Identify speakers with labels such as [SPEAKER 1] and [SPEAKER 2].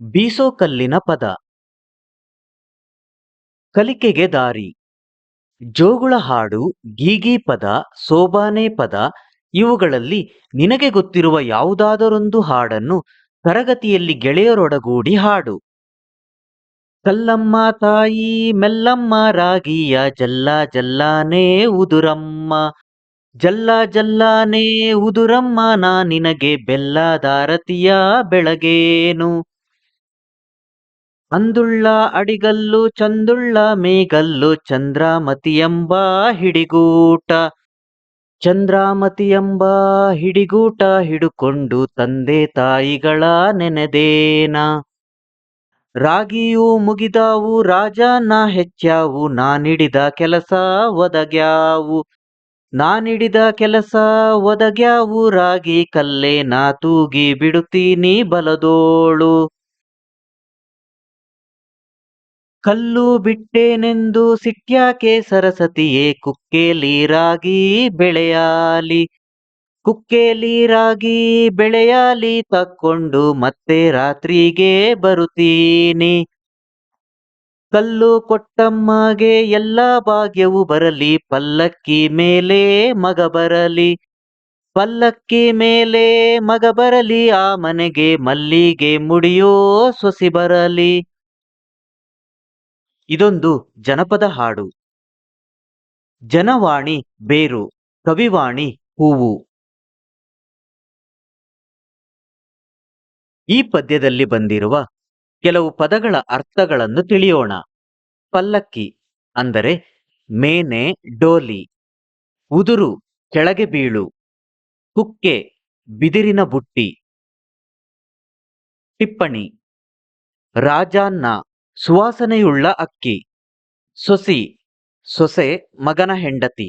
[SPEAKER 1] ಬೀಸೋಕಲ್ಲಿನ ಪದ. ಕಲಿಕೆಗೆ ದಾರಿ. ಜೋಗುಳ ಹಾಡು, ಗೀಗಿ ಪದ, ಸೋಬಾನೆ ಪದ, ಇವುಗಳಲ್ಲಿ ನಿನಗೆ ಗೊತ್ತಿರುವ ಯಾವುದಾದರೊಂದು ಹಾಡನ್ನು ತರಗತಿಯಲ್ಲಿ ಗೆಳೆಯರೊಡಗೂಡಿ ಹಾಡು. ಕಲ್ಲಮ್ಮ ತಾಯಿ, ಮೆಲ್ಲಮ್ಮ ರಾಗಿಯ ಜಲ್ಲ ಜಲ್ಲಾನೇ ಉದುರಮ್ಮ. ಜಲ್ಲ ಜಲ್ಲಾನೇ ಉದುರಮ್ಮ, ನಾ ನಿನಗೆ ಬೆಲ್ಲದಾರತಿಯ ಬೆಳಗೇನು. ಅಂದುಳ್ಳ ಅಡಿಗಲ್ಲು ಚಂದುಳ್ಳ ಮೇಗಲ್ಲು ಚಂದ್ರಾಮತಿ ಎಂಬ ಹಿಡಿಗೂಟ. ಚಂದ್ರಾಮತಿ ಎಂಬ ಹಿಡಿಗೂಟ ಹಿಡುಕೊಂಡು ತಂದೆ ತಾಯಿಗಳ ನೆನೆದೇನ. ರಾಗಿಯೂ ಮುಗಿದಾವು, ರಾಜನ ಹೆಚ್ಚಾವು ನಾನಿಡಿದ ಕೆಲಸ ಒದಗ್ಯಾವು. ನಾನಿಡಿದ ಕೆಲಸ ಒದಗ್ಯಾವು, ರಾಗಿ ಕಲ್ಲೇ ನಾ ತೂಗಿ ಬಿಡುತ್ತೀನಿ ಬಲದೋಳು. ಕಲ್ಲು ಬಿಟ್ಟೇನೆಂದು ಸಿಟ್ಯಾಕೆ ಸರಸತಿಯೇ ಕುಕ್ಕೇಲಿ ರಾಗಿ ಬೆಳೆಯಾಲಿ. ಕುಕ್ಕೇಲಿ ರಾಗಿ ಬೆಳೆಯಾಲಿ, ತಕ್ಕೊಂಡು ಮತ್ತೆ ರಾತ್ರಿಗೆ ಬರುತ್ತೀನಿ. ಕಲ್ಲು ಕೊಟ್ಟಮ್ಮಗೆ ಎಲ್ಲ ಭಾಗ್ಯವು ಬರಲಿ, ಪಲ್ಲಕ್ಕಿ ಮೇಲೆ ಮಗ ಬರಲಿ. ಪಲ್ಲಕ್ಕಿ ಮೇಲೆ ಮಗ ಬರಲಿ, ಆ ಮನೆಗೆ ಮಲ್ಲಿಗೆ ಮುಡಿಯೋ ಸೊಸಿ ಬರಲಿ. ಇದೊಂದು ಜನಪದ ಹಾಡು. ಜನವಾಣಿ ಬೇರು, ಕವಿವಾಣಿ ಹೂವು. ಈ ಪದ್ಯದಲ್ಲಿ ಬಂದಿರುವ ಕೆಲವು ಪದಗಳ ಅರ್ಥಗಳನ್ನು ತಿಳಿಯೋಣ. ಪಲ್ಲಕ್ಕಿ ಅಂದರೆ ಮೇನೆ, ಡೋಲಿ. ಉದುರು, ಕೆಳಗೆ ಬೀಳು. ಕುಕ್ಕೆ, ಬಿದಿರಿನ ಬುಟ್ಟಿ. ಟಿಪ್ಪಣಿ ರಾಜಾನ್ನ. ಸುವಾಸನೆಯುಳ್ಳ ಅಕ್ಕಿ. ಸೊಸಿ. ಸೊಸೆ ಮಗನ ಹೆಂಡತಿ.